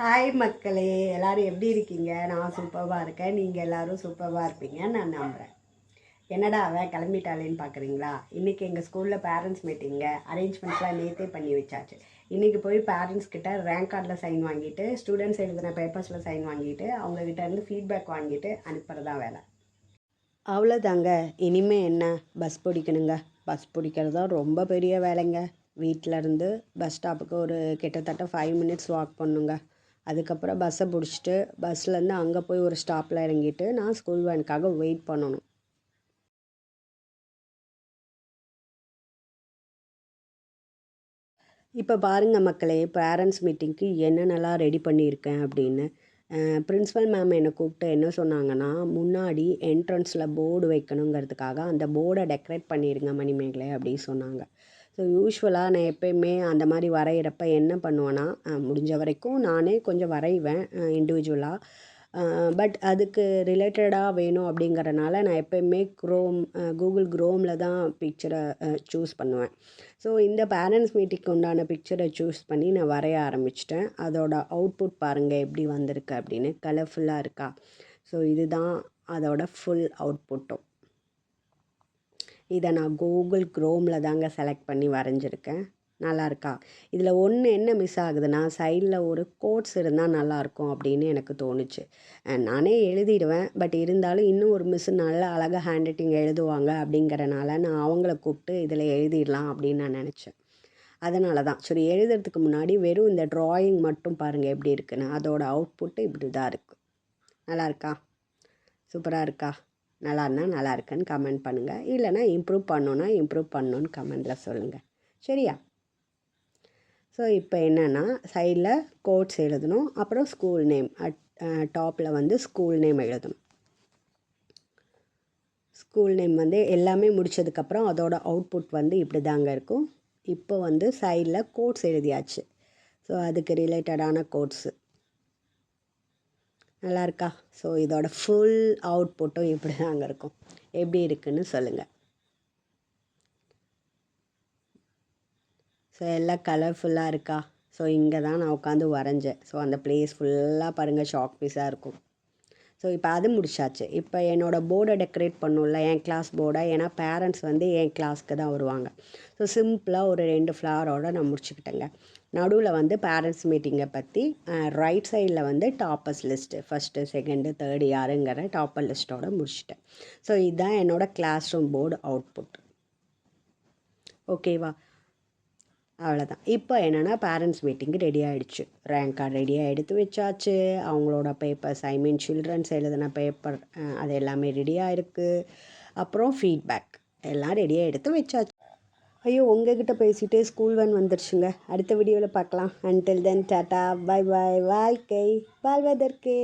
Hi மக்களே. எல்லோரும் எப்படி இருக்கீங்க? நான் சூப்பராக இருக்கேன். நீங்கள் எல்லோரும் சூப்பராக இருப்பீங்க நான் நம்புகிறேன் என்னடா அவன் கிளம்பிட்டாளேன்னு பார்க்குறீங்களா இன்றைக்கி எங்கள் ஸ்கூலில் பேரண்ட்ஸ் மீட்டிங்க அரேஞ்ச்மெண்ட்ஸ்லாம் நேற்றே பண்ணி வச்சாச்சு. இன்றைக்கி போய் பேரண்ட்ஸ் கிட்ட ரேங்க் கார்டில் சைன் வாங்கிட்டு ஸ்டூடெண்ட்ஸ் எழுதின பேப்பர்ஸில் சைன் வாங்கிட்டு அவங்கக்கிட்ட இருந்து ஃபீட்பேக் வாங்கிட்டு அனுப்புகிறதான் வேலை. அவ்வளோதாங்க இனிமே என்ன? பஸ் பிடிக்கணுங்க. பஸ் பிடிக்கிறது தான் ரொம்ப பெரிய வேலைங்க. வீட்டில் இருந்து பஸ் ஸ்டாப்புக்கு ஒரு கிட்டத்தட்ட ஃபைவ் மினிட்ஸ் வாக் பண்ணுங்க. அதுக்கப்புறம் பஸ்ஸை பிடிச்சிட்டு பஸ்லேருந்து அங்கே போய் ஒரு ஸ்டாப்பில் இறங்கிட்டு நான் ஸ்கூல் வேனுக்காக வெயிட் பண்ணணும். இப்போ பாருங்கள் மக்களே பேரண்ட்ஸ் மீட்டிங்க்கு என்னென்னலாம் ரெடி பண்ணியிருக்கேன் அப்படின்னு. பிரின்ஸிபல் மேம் என்னை கூப்பிட்டு என்ன சொன்னாங்கன்னா முன்னாடி என்ட்ரன்ஸில் போர்டு வைக்கணுங்கிறதுக்காக அந்த போர்டை டெக்கரேட் பண்ணிடுங்க மணிமேகலை அப்படின்னு சொன்னாங்க. ஸோ யூஸ்வலாக நான் எப்பயுமே அந்த மாதிரி வரைகிறப்ப என்ன பண்ணுவேன்னா முடிஞ்ச வரைக்கும் நானே கொஞ்சம் வரைவேன் இண்டிவிஜுவலாக பட் அதுக்கு ரிலேட்டடாக வேணும் அப்படிங்கிறனால நான் எப்பயுமே க்ரோம் கூகுள் க்ரோமில் தான் பிக்சரை சூஸ் பண்ணுவேன். ஸோ இந்த பேரண்ட்ஸ் மீட்டிங்க்கு உண்டான பிக்சரை சூஸ் பண்ணி நான் வரைய ஆரம்பிச்சிட்டேன். அதோட அவுட்புட் பாருங்கள் எப்படி வந்திருக்கு அப்படின்னு கலர்ஃபுல்லாக இருக்கா? ஸோ இதுதான் அதோட ஃபுல் அவுட்புட்டும் இதை நான் கூகுள் க்ரோமில் தாங்க செலக்ட் பண்ணி வரைஞ்சிருக்கேன். நல்லாயிருக்கா இதில் ஒன்று என்ன மிஸ் ஆகுதுன்னா சைடில் ஒரு கோட்ஸ் இருந்தால் நல்லாயிருக்கும் அப்படின்னு எனக்கு தோணுச்சு. நானே எழுதிடுவேன் பட் இருந்தாலும் இன்னும் ஒரு மிஸ் நல்ல அழகாக ஹேண்ட் ரைட்டிங் எழுதுவாங்க அப்படிங்கிறனால நான் அவங்கள கூப்பிட்டு இதில் எழுதிடலாம் அப்படின்னு நான் நினச்சேன். அதனால தான். சரி எழுதுறதுக்கு முன்னாடி வெறும் இந்த ட்ராயிங் மட்டும் பாருங்கள் எப்படி இருக்குன்னு. அதோட அவுட்புட்டு இப்படி தான் இருக்குது நல்லா இருக்கா சூப்பராக இருக்கா? நல்லா இருந்தால் நல்லா இருக்குன்னு கமெண்ட் பண்ணுங்கள் இல்லைனா இம்ப்ரூவ் பண்ணணுன்னா இம்ப்ரூவ் பண்ணணுன்னு கமெண்டில் சொல்லுங்கள் சரியா? ஸோ இப்போ என்னென்னா சைடில் கோட்ஸ் எழுதணும். அப்புறம் ஸ்கூல் நேம் அட் டாப்பில் வந்து ஸ்கூல் நேம் எழுதணும். ஸ்கூல் நேம் வந்து எல்லாமே முடித்ததுக்கப்புறம் அதோட அவுட்புட் வந்து இப்படி தாங்க இருக்கும். இப்போ வந்து சைடில் கோட்ஸ் எழுதியாச்சு. ஸோ அதுக்கு ரிலேட்டடான கோட்ஸு நல்லா இருக்கா ஸோ இதோட ஃபுல் அவுட்புட்டும் இப்படி தாங்க இருக்கும். எப்படி இருக்குன்னு சொல்லுங்கள் ஸோ எல்லாம் கலர்ஃபுல்லாக இருக்கா? ஸோ இங்கே தான் நான் உட்காந்து வரைஞ்சேன். ஸோ அந்த பிளேஸ் ஃபுல்லாக பாருங்கள் ஷாக் பீஸாக இருக்கும். ஸோ இப்போ அது முடிச்சாச்சு. இப்போ என்னோடய போர்டை டெக்கரேட் பண்ணும்ல என் கிளாஸ் போர்டை ஏன்னா பேரண்ட்ஸ் வந்து என் கிளாஸ்க்கு தான் வருவாங்க. ஸோ சிம்பிளாக ஒரு ரெண்டு ஃப்ளவரோட நான் முடிச்சுக்கிட்டேங்க. நடுவில் வந்து பேரண்ட்ஸ் மீட்டிங்கை பற்றி ரைட் சைடில் வந்து toppers list first second third யாருங்கிற டாப்பர் லிஸ்ட்டோடு முடிச்சிட்டேன். ஸோ இதுதான் என்னோடய கிளாஸ் ரூம் போர்டு அவுட்புட் ஓகேவா அவ்வளோதான் இப்போ என்னென்னா பேரண்ட்ஸ் மீட்டிங்கு ரெடி ஆகிடுச்சு ரேங்க் கார்டு ரெடியாக எடுத்து வச்சாச்சு. அவங்களோட பேப்பர்ஸ் ஐ மீன் சில்ட்ரன்ஸ் எழுதின பேப்பர் அது எல்லாமே ரெடியாக இருக்குது அப்புறம் ஃபீட்பேக் எல்லாம் ரெடியாக எடுத்து வச்சாச்சு. ஐயோ உங்ககிட்ட பேசிகிட்டே ஸ்கூல் வேன் வந்துருச்சுங்க. அடுத்த வீடியோவில் பார்க்கலாம். Until then tata bye bye வாழ்க்கை வாழ்வதற்கு.